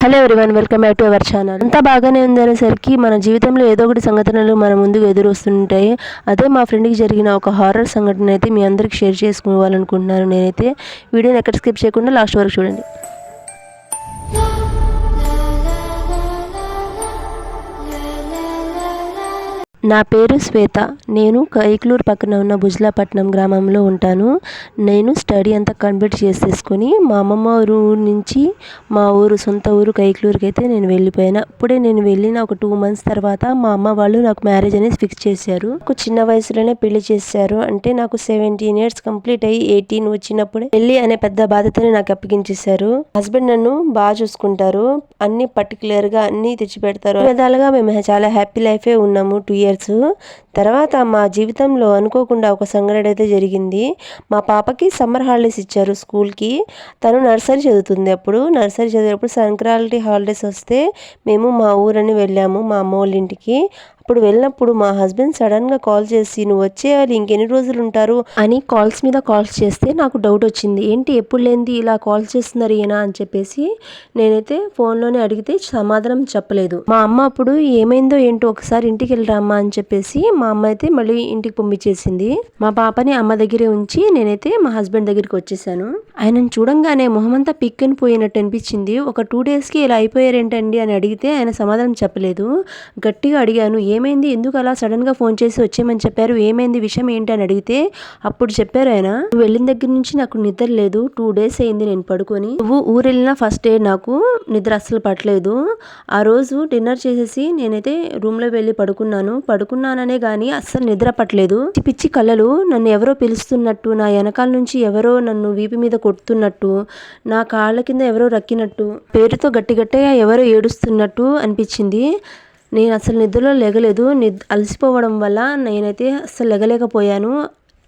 Hello everyone welcome back to our channel అంతా బాగానే ఉందనేసరికి మన జీవితంలో ఏదో ఒకటి సంఘటనలు మన ముందుకు ఎదురొస్తుంటాయి. అదే మా ఫ్రెండ్కి జరిగిన ఒక హారర్ సంఘటన అయితే మీ అందరికి షేర్ చేసుకోవాలనుకుంటున్నాను నేనైతే. వీడియోని ఎక్కడ స్కిప్ చేయకుండా లాస్ట్ వరకు చూడండి. నా పేరు శ్వేత. నేను కైక్లూరు పక్కన ఉన్న భుజలాపట్నం గ్రామంలో ఉంటాను. నేను స్టడీ అంతా కంప్లీట్ చేసేసుకొని మా అమ్మమ్మ ఊరు నుంచి మా ఊరు సొంత ఊరు కైక్లూరుకి అయితే నేను వెళ్ళిపోయాను. అప్పుడే నేను వెళ్ళిన ఒక టూ మంత్స్ తర్వాత మా అమ్మ వాళ్ళు నాకు మ్యారేజ్ అనేది ఫిక్స్ చేశారు. నాకు చిన్న వయసులోనే పెళ్ళి చేశారు. అంటే నాకు సెవెంటీన్ ఇయర్స్ కంప్లీట్ అయ్యి ఎయిటీన్ వచ్చినప్పుడే పెళ్ళి అనే పెద్ద బాధ్యతని నాకు అప్పగించేశారు. హస్బెండ్ నన్ను బాగా చూసుకుంటారు. అన్ని పర్టికులర్గా అన్ని తెచ్చిపెడతారు. విధాలుగా మేము చాలా హ్యాపీ లైఫే ఉన్నాము. Two years certo? తర్వాత మా జీవితంలో అనుకోకుండా ఒక సంఘటన అయితే జరిగింది. మా పాపకి సమ్మర్ హాలిడేస్ ఇచ్చారు స్కూల్కి. తను నర్సరీ చదువుతుంది అప్పుడు. నర్సరీ చదివేటప్పుడు సంక్రాంతి హాలిడేస్ వస్తే మేము మా ఊరని వెళ్ళాము మా అమ్మ వాళ్ళ ఇంటికి. అప్పుడు వెళ్ళినప్పుడు మా హస్బెండ్ సడన్గా కాల్ చేసి నువ్వు వచ్చేయాలి ఇంకెన్ని రోజులు ఉంటారు? అని కాల్స్ మీద కాల్స్ చేస్తే నాకు డౌట్ వచ్చింది. ఏంటి ఎప్పుడు లేనిది ఇలా కాల్ చేస్తున్నారు ఈయన? అని చెప్పేసి నేనైతే ఫోన్లోనే అడిగితే సమాధానం చెప్పలేదు. మా అమ్మ అప్పుడు ఏమైందో ఏంటో ఒకసారి ఇంటికి వెళ్ళరామ్మా అని చెప్పేసి మా అమ్మ అయితే మళ్ళీ ఇంటికి పంపించేసింది. మా పాపని అమ్మ దగ్గరే ఉంచి నేనైతే మా హస్బెండ్ దగ్గరికి వచ్చేసాను. ఆయనను చూడంగానే మొహమంతా పిక్కని పోయినట్టు అనిపించింది. ఒక టూ డేస్కి ఇలా అయిపోయారేంటండి అని అడిగితే ఆయన సమాధానం చెప్పలేదు. గట్టిగా అడిగాను ఏమైంది? ఎందుకు అలా సడన్గా ఫోన్ చేసి వచ్చేయమని చెప్పారు? ఏమైంది? విషయం ఏంటి? అని అడిగితే అప్పుడు చెప్పారు ఆయన నువ్వు వెళ్ళిన దగ్గర నుంచి నాకు నిద్ర లేదు. టూ డేస్ అయింది నేను పడుకొని. నువ్వు ఊరెళ్ళిన ఫస్ట్ డే నాకు నిద్ర అస్సలు పట్టలేదు. ఆ రోజు డిన్నర్ చేసేసి నేనైతే రూమ్లో వెళ్ళి పడుకున్నాను. పడుకున్నాననే కానీ అస్సలు నిద్ర పట్టలేదు. పిచ్చి పిచ్చి కళ్ళలు నన్ను ఎవరో పిలుస్తున్నట్టు నా వెనకాల నుంచి ఎవరో నన్ను వీపు మీద కొడుతున్నట్టు నా కాళ్ళ కింద ఎవరో రక్కినట్టు పేరుతో గట్టి గట్టిగా ఎవరో ఏడుస్తున్నట్టు అనిపించింది. నేను అసలు నిద్రలో లెగలేదు. నిద్ అలసిపోవడం వల్ల నేనైతే అస్సలు లెగలేకపోయాను.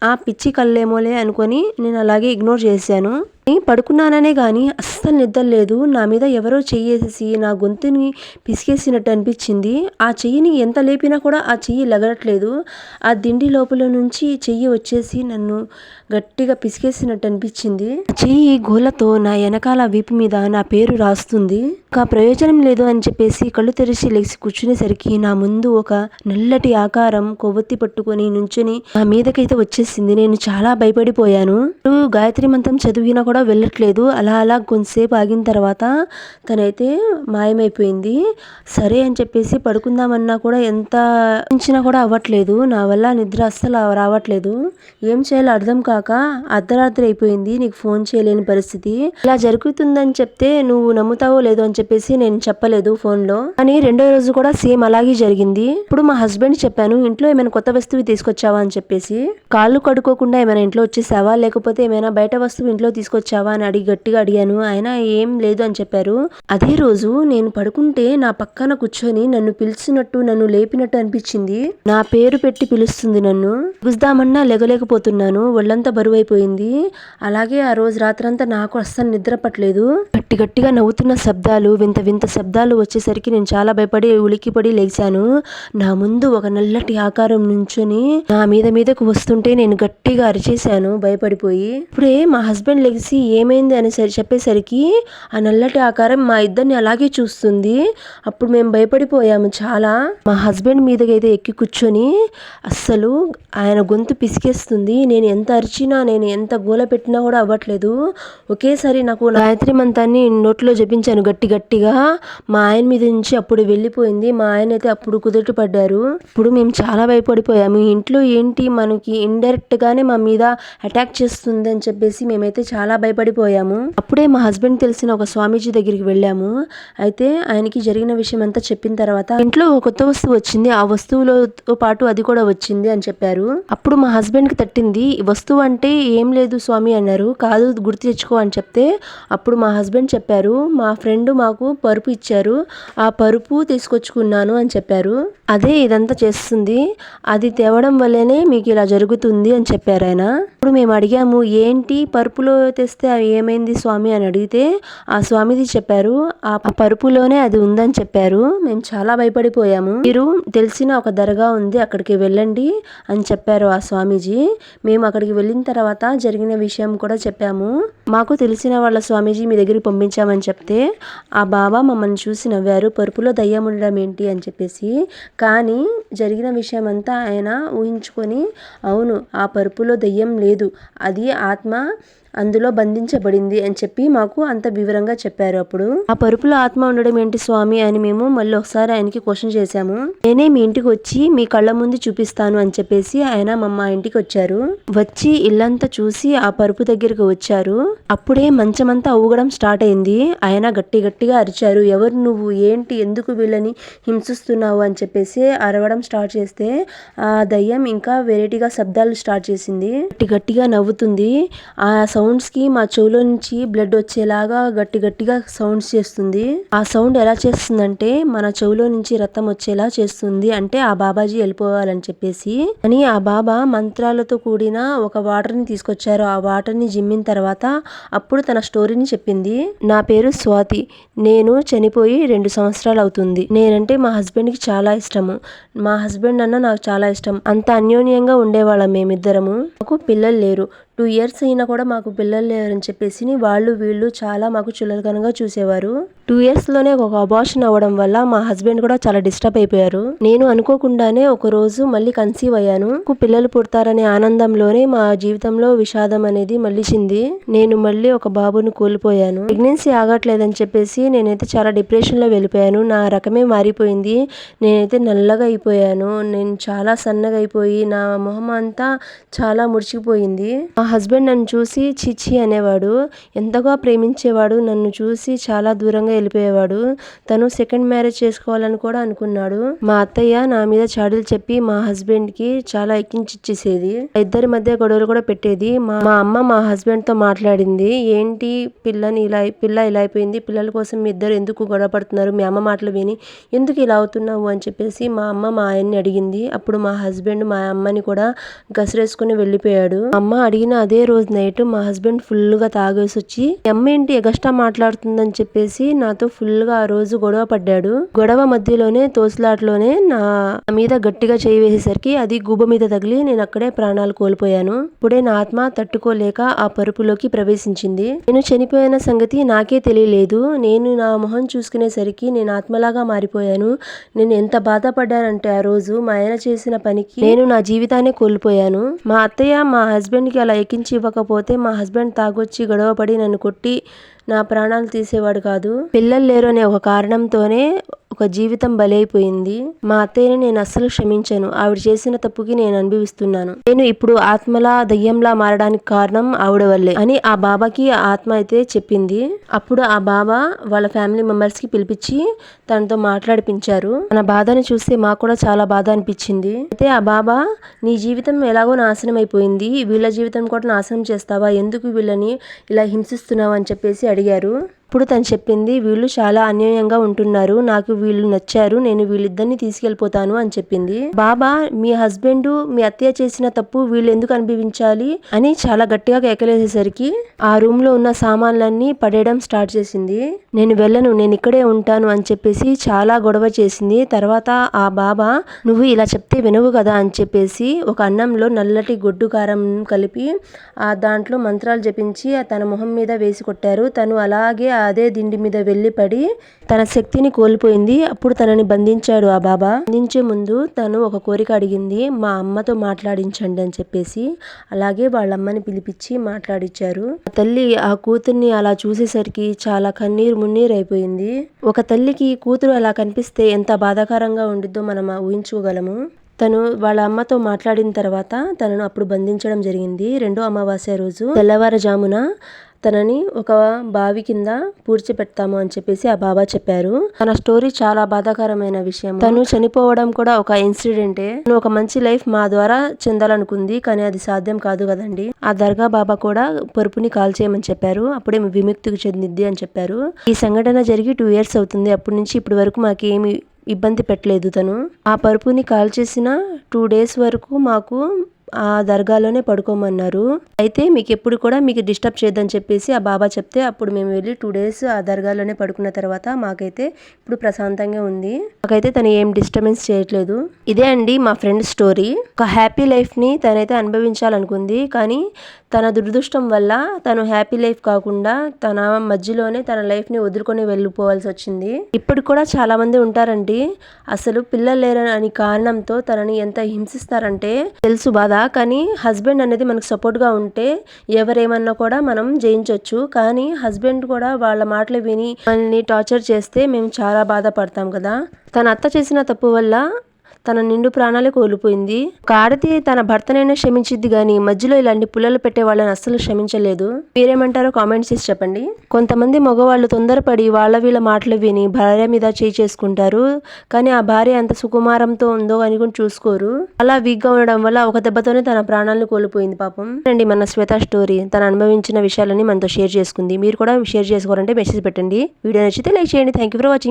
ఆ పిచ్చి కళ్ళేమోలే అనుకొని నేను అలాగే ఇగ్నోర్ చేశాను. పడుకున్నాననే కానీ అస్సలు నిద్ర లేదు. నా మీద ఎవరో చెయ్యేసేసి నా గొంతుని పిసికేసినట్టు అనిపించింది. ఆ చెయ్యిని ఎంత లేపినా కూడా ఆ చెయ్యి లగడట్లేదు. ఆ దిండి లోపల నుంచి చెయ్యి వచ్చేసి నన్ను గట్టిగా పిసికేసినట్టు అనిపించింది. చెయ్యి గోలతో నా వెనకాల వీపు మీద నా పేరు రాస్తుంది. ఒక ప్రయోజనం లేదు అని చెప్పేసి కళ్ళు తెరిచి లేచి కూర్చునేసరికి నా ముందు ఒక నల్లటి ఆకారం కొవ్వొత్తి పట్టుకొని నుంచుని నా మీదకైతే వచ్చేసింది. నేను చాలా భయపడిపోయాను. గాయత్రి మంత్రం చదివినా కూడా వెళ్ళట్లేదు. అలా అలా కొంతసేపు ఆగిన తర్వాత తనైతే మాయమైపోయింది. సరే అని చెప్పేసి పడుకుందామన్నా కూడా ఎంత ఉంచినా కూడా అవ్వట్లేదు. నా వల్ల నిద్ర అస్సలు రావట్లేదు. ఏం చేయాలో అర్థం కాక అర్ధరాత్రి అయిపోయింది. నీకు ఫోన్ చేయలేని పరిస్థితి. ఇలా జరుగుతుందని చెప్తే నువ్వు నమ్ముతావో లేదో అని చెప్పేసి నేను చెప్పలేదు ఫోన్లో. కానీ రెండో రోజు కూడా సేమ్ అలాగే జరిగింది. ఇప్పుడు మా హస్బెండ్ చెప్పాను ఇంట్లో ఏమైనా కొత్త వస్తువు తీసుకొచ్చావా? అని చెప్పేసి. కాళ్ళు కడుక్కోకుండా ఏమైనా ఇంట్లో వచ్చేసావా? లేకపోతే ఏమైనా బయట వస్తువు ఇంట్లో తీసుకొచ్చి వచ్చావా అని అడిగి గట్టిగా అడిగాను. ఆయన ఏం లేదు అని చెప్పారు. అదే రోజు నేను పడుకుంటే నా పక్కన కూర్చొని నన్ను పిలిచినట్టు నన్ను లేపినట్టు అనిపించింది. నా పేరు పెట్టి పిలుస్తుంది నన్ను. గుద్దామన్నా లెగలేకపోతున్నాను. ఒళ్ళంతా బరువు అయిపోయింది అలాగే ఆ రోజు రాత్రంతా నాకు అస్సలు నిద్ర పట్టలేదు. గట్టి గట్టిగా నవ్వుతున్న శబ్దాలు వింత వింత శబ్దాలు వచ్చేసరికి నేను చాలా భయపడి ఉలికిపడి లేచాను. నా ముందు ఒక నల్లటి ఆకారం నుంచొని నా మీద మీదకు వస్తుంటే నేను గట్టిగా అరిచేశాను. భయపడిపోయి. ఇప్పుడే మా హస్బెండ్ లెగిసి ఏమైంది అని సరి చెప్పేసరికి ఆ నల్లటి ఆకారం మా ఇద్దరిని అలాగే చూస్తుంది. అప్పుడు మేము భయపడిపోయాము చాలా. మా హస్బెండ్ మీదకైతే ఎక్కి కూర్చొని అస్సలు ఆయన గొంతు పిసికేస్తుంది. నేను ఎంత అరిచినా నేను ఎంత గోల పెట్టినా కూడా అవ్వట్లేదు. ఒకేసారి నాకు గాయత్రి మంతాన్ని నోట్లో జపించాను గట్టి గట్టిగా. మా ఆయన మీద నుంచి అప్పుడు వెళ్ళిపోయింది. మా ఆయన అయితే అప్పుడు కుదుట పడ్డారు. ఇప్పుడు మేము చాలా భయపడిపోయాము. ఇంట్లో ఏంటి? మనకి ఇండైరెక్ట్గానే మా మీద అటాక్ చేస్తుంది అని చెప్పేసి మేమైతే చాలా భయపడిపోయాము. అప్పుడే మా హస్బెండ్ తెలిసిన ఒక స్వామీజీ దగ్గరికి వెళ్ళాము. అయితే ఆయనకి జరిగిన విషయం అంతా చెప్పిన తర్వాత ఇంట్లో ఒక కొత్త వస్తువు వచ్చింది. ఆ వస్తువులతో పాటు అది కూడా వచ్చింది అని చెప్పారు. అప్పుడు మా హస్బెండ్కి తట్టింది వస్తువు అంటే ఏం లేదు స్వామి అన్నారు. కాదు గుర్తు తెచ్చుకో అని చెప్తే అప్పుడు మా హస్బెండ్ చెప్పారు మా ఫ్రెండ్ మాకు పరుపు ఇచ్చారు. ఆ పరుపు తీసుకొచ్చుకున్నాను అని చెప్పారు. అదే ఇదంతా చేస్తుంది. అది తేవడం వల్లనే మీకు ఇలా జరుగుతుంది అని చెప్పారు ఆయన. ఇప్పుడు మేము అడిగాము ఏంటి పరుపులో తెస్తే అవి ఏమైంది స్వామి అని అడిగితే ఆ స్వామిది చెప్పారు ఆ పరుపులోనే అది ఉందని చెప్పారు. మేము చాలా భయపడిపోయాము. మీరు తెలిసిన ఒక దర్గా ఉంది అక్కడికి వెళ్ళండి అని చెప్పారు ఆ స్వామీజీ. మేము అక్కడికి వెళ్ళిన తర్వాత జరిగిన విషయం కూడా చెప్పాము. మాకు తెలిసిన వాళ్ళ స్వామీజీ మీ దగ్గరికి పంపించామని చెప్తే ఆ బాబా మమ్మల్ని చూసి నవ్వారు. పరుపులో దయ్యం ఉండడం ఏంటి? అని చెప్పేసి. కానీ జరిగిన విషయం అంతా ఆయన ఊహించుకొని అవును ఆ పరుపులో దయ్యం లేదు. అది ఆత్మ అందులో బంధించబడింది అని చెప్పి మాకు అంత వివరంగా చెప్పారు అప్పుడు. ఆ పరుపులో ఆత్మ ఉండడం ఏంటి స్వామి అని మేము మళ్ళీ ఒకసారి ఆయనకి క్వశ్చన్ చేశాము. నేనే మీ ఇంటికి వచ్చి మీ కళ్ళ ముందు చూపిస్తాను అని చెప్పేసి ఆయన మా ఇంటికి వచ్చారు. వచ్చి ఇల్లంతా చూసి ఆ పరుపు దగ్గరికి వచ్చారు. అప్పుడే మంచమంతా ఊగడం స్టార్ట్ అయింది. ఆయన గట్టి గట్టిగా అరిచారు. ఎవరు నువ్వు? ఏంటి? ఎందుకు వీళ్ళని హింసిస్తున్నావు? అని చెప్పేసి అరవడం స్టార్ట్ చేస్తే ఆ దయ్యం ఇంకా వెరైటీగా శబ్దాలు స్టార్ట్ చేసింది. గట్టి గట్టిగా నవ్వుతుంది. ఆ సౌండ్స్కి మా చెవులో నుంచి బ్లడ్ వచ్చేలాగా గట్టి గట్టిగా సౌండ్స్ చేస్తుంది. ఆ సౌండ్ ఎలా చేస్తుందంటే మన చెవులో నుంచి రక్తం వచ్చేలా చేస్తుంది. అంటే ఆ బాబాజీ వెళ్ళిపోవాలని చెప్పేసి. అని ఆ బాబా మంత్రాలతో కూడిన ఒక వాటర్ని తీసుకొచ్చారు. ఆ వాటర్ని జిమ్మిన తర్వాత అప్పుడు తన స్టోరీని చెప్పింది. నా పేరు స్వాతి. నేను చనిపోయి రెండు సంవత్సరాలు అవుతుంది. నేనంటే మా హస్బెండ్కి చాలా ఇష్టము. మా హస్బెండ్ అన్న నాకు చాలా ఇష్టం. అంత అన్యోన్యంగా ఉండేవాళ్ళం మేమిద్దరము. మాకు పిల్లలు లేరు. టూ ఇయర్స్ అయినా కూడా మాకు పిల్లలు లేరని చెప్పేసి వాళ్ళు వీళ్ళు చాలా మాకు చులకనగా చూసేవారు. టూ ఇయర్స్లోనే ఒక అబార్షన్ అవ్వడం వల్ల మా హస్బెండ్ కూడా చాలా డిస్టర్బ్ అయిపోయారు. నేను అనుకోకుండానే ఒక రోజు మళ్ళీ కన్సీవ్ అయ్యాను. పిల్లలు పుడతారనే ఆనందంలోనే మా జీవితంలో విషాదం అనేది మళ్ళీచింది నేను మళ్ళీ ఒక బాబును కోల్పోయాను. ప్రెగ్నెన్సీ ఆగట్లేదని చెప్పేసి నేనైతే చాలా డిప్రెషన్లో వెళ్ళిపోయాను. నా రకమే మారిపోయింది. నేనైతే నల్లగా అయిపోయాను. నేను చాలా సన్నగా అయిపోయి నా మొహం అంతా చాలా ముడిచిపోయింది మా హస్బెండ్ నన్ను చూసి చిచి అనేవాడు. ఎంతగా ప్రేమించేవాడు నన్ను చూసి చాలా దూరంగా వెళ్ళిపోయేవాడు. తను సెకండ్ మ్యారేజ్ చేసుకోవాలని కూడా అనుకున్నాడు. మా అత్తయ్య నా మీద చాడీలు చెప్పి మా హస్బెండ్కి చాలా ఎక్కించిచ్చేసేది. ఇద్దరి మధ్య గొడవలు కూడా పెట్టేది. మా అమ్మ మా హస్బెండ్తో మాట్లాడింది. ఏంటి పిల్లని ఇలా పిల్ల ఇలా అయిపోయింది. పిల్లల కోసం మీ ఇద్దరు ఎందుకు గొడవ పడుతున్నారు? మీ అమ్మ మాటలు విని ఎందుకు ఇలా అవుతున్నావు? అని చెప్పేసి మా అమ్మ మా ఆయన్ని అడిగింది. అప్పుడు మా హస్బెండ్ మా అమ్మని కూడా గసరేసుకుని వెళ్ళిపోయాడు. అమ్మ అడిగిన అదే రోజు నైట్ మా హస్బెండ్ ఫుల్గా తాగేసి వచ్చి అమ్మ ఏంటి ఎగస్ట్రా మాట్లాడుతుందని చెప్పేసి నాతో ఫుల్గా ఆ రోజు గొడవ పడ్డాడు. గొడవ మధ్యలోనే తోసులాటలోనే నా మీద గట్టిగా చేయి వేసేసరికి అది గుబ మీద తగిలి నేను అక్కడే ప్రాణాలు కోల్పోయాను. ఇప్పుడే నా ఆత్మ తట్టుకోలేక ఆ పరుపులోకి ప్రవేశించింది. నేను చనిపోయిన సంగతి నాకే తెలియలేదు. నేను నా మొహం చూసుకునేసరికి నేను ఆత్మలాగా మారిపోయాను. నేను ఎంత బాధపడ్డానంటే ఆ రోజు మా ఆయన చేసిన పనికి నేను నా జీవితాన్ని కోల్పోయాను. మా అత్తయ్య మా హస్బెండ్కి అలా ఎక్కించి ఇవ్వకపోతే మా హస్బెండ్ తాగొచ్చి గొడవపడి నన్ను కొట్టి నా ప్రాణాలు తీసేవాడు కాదు. పిల్లలు లేరు అనే ఒక కారణంతోనే ఒక జీవితం బలైపోయింది. మా అత్తయ్యని నేను అస్సలు క్షమించను. ఆవిడ చేసిన తప్పుకి నేను అనుభవిస్తున్నాను. నేను ఇప్పుడు ఆత్మలా దయ్యంలా మారడానికి కారణం ఆవిడ వల్లే అని ఆ బాబాకి ఆ ఆత్మ అయితే చెప్పింది. అప్పుడు ఆ బాబా వాళ్ళ ఫ్యామిలీ మెంబర్స్కి పిలిపించి తనతో మాట్లాడిపించారు. తన బాధను చూస్తే మాకు కూడా చాలా బాధ అనిపించింది. అయితే ఆ బాబా నీ జీవితం ఎలాగో నాశనం అయిపోయింది వీళ్ళ జీవితం కూడా నాశనం చేస్తావా? ఎందుకు వీళ్ళని ఇలా హింసిస్తున్నావు? అని చెప్పేసి అడిగారు. ఇప్పుడు తను చెప్పింది వీళ్ళు చాలా అన్యాయంగా ఉంటున్నారు నాకు వీళ్ళు నచ్చారు నేను వీళ్ళిద్దరిని తీసుకెళ్ళిపోతాను అని చెప్పింది. బాబా మీ హస్బెండ్ మీ అత్తయ్య చేసిన తప్పు వీళ్ళు ఎందుకు అనిపించాలి అని చాలా గట్టిగా కేకలేసేసరికి ఆ రూమ్లో ఉన్న సామాన్లన్నీ పడేయడం స్టార్ట్ చేసింది. నేను వెళ్ళను నేను ఇక్కడే ఉంటాను అని చెప్పేసి చాలా గొడవ చేసింది. తర్వాత ఆ బాబా నువ్వు ఇలా చెప్తే వినవు కదా అని చెప్పేసి ఒక అన్నంలో నల్లటి గొడ్డు కారం కలిపి ఆ దాంట్లో మంత్రాలు జపించి తన మొహం మీద వేసి కొట్టారు. తను అలాగే అదే దిండి మీద వెళ్ళి పడి తన శక్తిని కోల్పోయింది. అప్పుడు తనని బంధించాడు ఆ బాబా. బంధించే ముందు తను ఒక కోరిక అడిగింది. మా అమ్మతో మాట్లాడించండి అని చెప్పేసి అలాగే వాళ్ళ అమ్మని పిలిపించి మాట్లాడిచ్చారు. ఆ తల్లి ఆ కూతుర్ని అలా చూసేసరికి చాలా కన్నీరు మున్నీరు అయిపోయింది. ఒక తల్లికి కూతురు అలా కనిపిస్తే ఎంత బాధాకరంగా ఉండిద్దో మనం ఊహించుకోగలము. తను వాళ్ళ అమ్మతో మాట్లాడిన తర్వాత తనను అప్పుడు బంధించడం జరిగింది. రెండో అమావాస్య రోజు తెల్లవారుజామున తనని ఒక బావి కింద పూడ్చిపెడతాము అని చెప్పేసి ఆ బాబా చెప్పారు. తన స్టోరీ చాలా బాధాకరమైన విషయం తను చనిపోవడం కూడా ఒక ఇన్సిడెంటే తను ఒక మంచి లైఫ్ మా ద్వారా చెందాలనుకుంది కానీ అది సాధ్యం కాదు కదండి. ఆ దర్గా బాబా కూడా పరుపుని కాల్ చేయమని చెప్పారు. అప్పుడే విముక్తికి చెందిద్ది అని చెప్పారు. ఈ సంఘటన జరిగి టూ ఇయర్స్ అవుతుంది. అప్పటి నుంచి ఇప్పటి వరకు మాకేమి ఇబ్బంది పెట్టలేదు తను. ఆ పరుపుని కాల్ చేసిన టూ డేస్ వరకు మాకు ఆ దర్గాలోనే పడుకోమన్నారు. అయితే మీకు ఎప్పుడు కూడా మీకు డిస్టర్బ్ చేయదని చెప్పేసి ఆ బాబా చెప్తే అప్పుడు మేము వెళ్ళి టూ డేస్ ఆ దర్గాలోనే పడుకున్న తర్వాత మాకైతే ఇప్పుడు ప్రశాంతంగా ఉంది. మాకైతే తను ఏం డిస్టర్బెన్స్ చేయట్లేదు. ఇదే అండి మా ఫ్రెండ్ స్టోరీ. ఒక హ్యాపీ లైఫ్ని తనైతే అనుభవించాలనుకుంది. కానీ తన దురదృష్టం వల్ల తను హ్యాపీ లైఫ్ కాకుండా తన మధ్యలోనే తన లైఫ్ని వదులుకొని వెళ్ళిపోవాల్సి వచ్చింది. ఇప్పుడు కూడా చాలా మంది ఉంటారండి అసలు పిల్లలు లేరని కారణంతో తనని ఎంత హింసిస్తారంటే తెలుసు బాధ. కానీ హస్బెండ్ అనేది మనకు సపోర్ట్గా ఉంటే ఎవరేమన్నా కూడా మనం జయించవచ్చు కానీ హస్బెండ్ కూడా వాళ్ళ మాటలు విని మనల్ని టార్చర్ చేస్తే మేము చాలా బాధపడతాం కదా. తన అత్త చేసిన తప్పు వల్ల తన నిండు ప్రాణాలే కోల్పోయింది. ఒక ఆడది తన భర్తనైనా క్షమించిద్ది గాని మధ్యలో ఇలాంటి పుల్లలు పెట్టే వాళ్ళని అస్సలు క్షమించలేదు. మీరేమంటారో కామెంట్స్ చేసి చెప్పండి. కొంతమంది మగవాళ్ళు తొందరపడి వాళ్ళ వీళ్ళ మాటలు విని భార్య మీద చేయి చేసుకుంటారు. కానీ ఆ భార్య ఎంత సుకుమారంతో ఉందో అని కూడా చూసుకోరు. అలా వీక్గా ఉండడం వల్ల ఒక దెబ్బతోనే తన ప్రాణాలను కోల్పోయింది పాపం. అండి మన శ్వేత స్టోరీ తను అనుభవించిన విషయాలని మనతో షేర్ చేసుకుంది. మీరు కూడా షేర్ చేసుకోవాలంటే మెసేజ్ పెట్టండి. వీడియో నచ్చితే లైక్ చేయండి. Thank you for watching